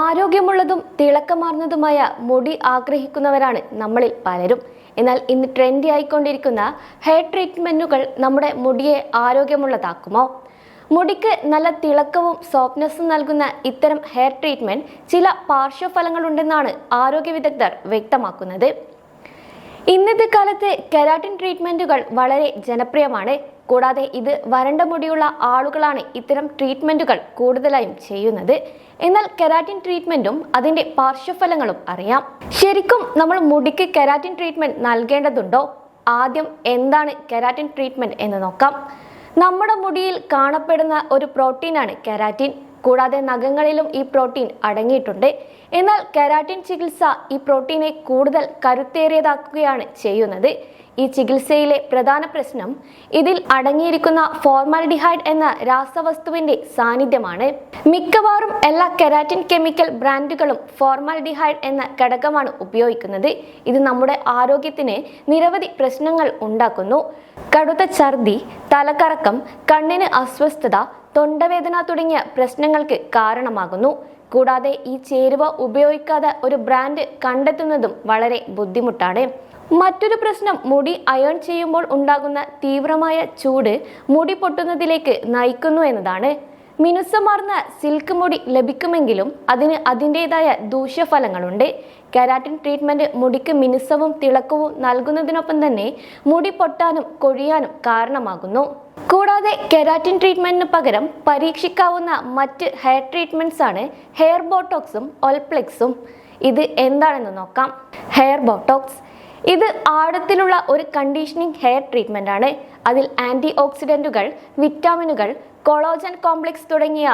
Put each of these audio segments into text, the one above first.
ആരോഗ്യമുള്ളതും തിളക്കമാർന്നതുമായ മുടി ആഗ്രഹിക്കുന്നവരാണ് നമ്മളിൽ പലരും. എന്നാൽ ഇന്ന് ട്രെൻഡി ആയിക്കൊണ്ടിരിക്കുന്ന ഹെയർ ട്രീറ്റ്മെന്റുകൾ നമ്മുടെ മുടിയെ ആരോഗ്യമുള്ളതാക്കുമോ? മുടിക്ക് നല്ല തിളക്കവും സോഫ്റ്റ്നെസ്സും നൽകുന്ന ഇത്തരം ഹെയർ ട്രീറ്റ്മെന്റ് ചില പാർശ്വഫലങ്ങളുണ്ടെന്നാണ് ആരോഗ്യ വിദഗ്ധർ വ്യക്തമാക്കുന്നത്. ഇന്നത്തെ കാലത്ത് കെരാട്ടിൻ ട്രീറ്റ്മെന്റുകൾ വളരെ ജനപ്രിയമാണ്. കൂടാതെ ഇത് വരണ്ട മുടിയുള്ള ആളുകളാണ് ഇത്തരം ട്രീറ്റ്മെന്റുകൾ കൂടുതലായും ചെയ്യുന്നത്. എന്നാൽ കെരാറ്റിൻ ട്രീറ്റ്മെന്റും അതിന്റെ പാർശ്വഫലങ്ങളും അറിയാം. ശരിക്കും നമ്മൾ മുടിക്ക് കെരാറ്റിൻ ട്രീറ്റ്മെന്റ് നൽകേണ്ടതുണ്ടോ? ആദ്യം എന്താണ് കെരാറ്റിൻ ട്രീറ്റ്മെന്റ് എന്ന് നോക്കാം. നമ്മുടെ മുടിയിൽ കാണപ്പെടുന്ന ഒരു പ്രോട്ടീനാണ് കെരാറ്റിൻ കൂടാതെ നഖങ്ങളിലും ഈ പ്രോട്ടീൻ അടങ്ങിയിട്ടുണ്ട്. എന്നാൽ കെരാറ്റിൻ ചികിത്സ ഈ പ്രോട്ടീനെ കൂടുതൽ കരുത്തേറിയതാക്കുകയാണ് ചെയ്യുന്നത്. ഈ ചികിത്സയിലെ പ്രധാന പ്രശ്നം ഇതിൽ അടങ്ങിയിരിക്കുന്ന ഫോർമാൽഡിഹൈഡ് എന്ന രാസവസ്തുവിന്റെ സാന്നിധ്യമാണ്. മിക്കവാറും എല്ലാ കെരാറ്റിൻ കെമിക്കൽ ബ്രാൻഡുകളും ഫോർമാൽഡിഹൈഡ് എന്ന ഘടകമാണ് ഉപയോഗിക്കുന്നത്. ഇത് നമ്മുടെ ആരോഗ്യത്തിന് നിരവധി പ്രശ്നങ്ങൾ ഉണ്ടാക്കുന്നു. കടുത്ത ഛർദി തലകറക്കം കണ്ണിന് അസ്വസ്ഥത തൊണ്ടവേദന തുടങ്ങിയ പ്രശ്നങ്ങൾക്ക് കാരണമാകുന്നു. കൂടാതെ ഈ ചേരുവ ഉപയോഗിക്കാതെ ഒരു ബ്രാൻഡ് കണ്ടെത്തുന്നതും വളരെ ബുദ്ധിമുട്ടാണ്. മറ്റൊരു പ്രശ്നം മുടി അയൺ ചെയ്യുമ്പോൾ ഉണ്ടാകുന്ന തീവ്രമായ ചൂട് മുടി പൊട്ടുന്നതിലേക്ക് നയിക്കുന്നു എന്നതാണ്. മിനുസമാർന്ന സിൽക്ക് മുടി ലഭിക്കുമെങ്കിലും അതിന് അതിന്റെതായ ദൂഷ്യഫലങ്ങളുണ്ട്. കെരാറ്റിൻ ട്രീറ്റ്മെന്റ് മുടിക്ക് മിനുസവും തിളക്കവും നൽകുന്നതിനൊപ്പം തന്നെ മുടി പൊട്ടാനും കൊഴിയാനും കാരണമാകുന്നു. കൂടാതെ കെരാറ്റിൻ ട്രീറ്റ്മെന്റിന് പകരം പരീക്ഷിക്കാവുന്ന മറ്റ് ഹെയർ ട്രീറ്റ്മെന്റ്സ് ആണ് ഹെയർ ബോട്ടോക്സും ഒൽപ്ലെക്സും. ഇത് എന്താണെന്ന് നോക്കാം. Hair botox. ഇത് ആഴത്തിലുള്ള ഒരു കണ്ടീഷനിങ് ഹെയർ ട്രീറ്റ്മെന്റ് ആണ് അതിൽ ആന്റി ഓക്സിഡന്റുകൾ വിറ്റാമിനുകൾ കൊളോജൻ കോംപ്ലക്സ് തുടങ്ങിയ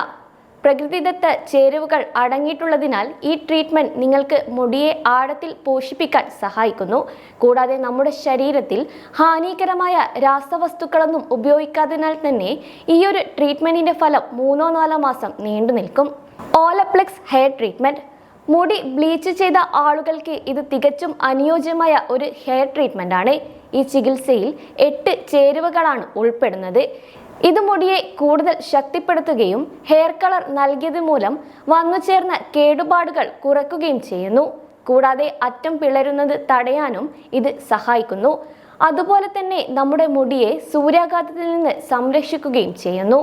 പ്രകൃതിദത്ത ചേരുവകൾ അടങ്ങിയിട്ടുള്ളതിനാൽ ഈ ട്രീറ്റ്മെന്റ് നിങ്ങൾക്ക് മുടിയെ ആഴത്തിൽ പോഷിപ്പിക്കാൻ സഹായിക്കുന്നു. കൂടാതെ നമ്മുടെ ശരീരത്തിൽ ഹാനികരമായ രാസവസ്തുക്കളൊന്നും ഉപയോഗിക്കാത്തതിനാൽ തന്നെ ഈ ഒരു ട്രീറ്റ്മെന്റിന്റെ ഫലം മൂന്നോ നാലോ മാസം നീണ്ടു നിൽക്കും. ഓലപ്ലെക്സ് ഹെയർ ട്രീറ്റ്മെന്റ് മുടി ബ്ലീച്ച് ചെയ്ത ആളുകൾക്ക് ഇത് തികച്ചും അനുയോജ്യമായ ഒരു ഹെയർ ട്രീറ്റ്മെന്റ് ആണ്. ഈ ചികിത്സയിൽ എട്ട് ചേരുവകളാണ് ഉൾപ്പെടുന്നത്. ഇത് മുടിയെ കൂടുതൽ ശക്തിപ്പെടുത്തുകയും ഹെയർ കളർ നൽകിയത് മൂലം വന്നു ചേർന്ന കേടുപാടുകൾ കുറയ്ക്കുകയും ചെയ്യുന്നു. കൂടാതെ അറ്റം പിളരുന്നത് തടയാനും ഇത് സഹായിക്കുന്നു. അതുപോലെ തന്നെ നമ്മുടെ മുടിയെ സൂര്യാഘാതത്തിൽ നിന്ന് സംരക്ഷിക്കുകയും ചെയ്യുന്നു.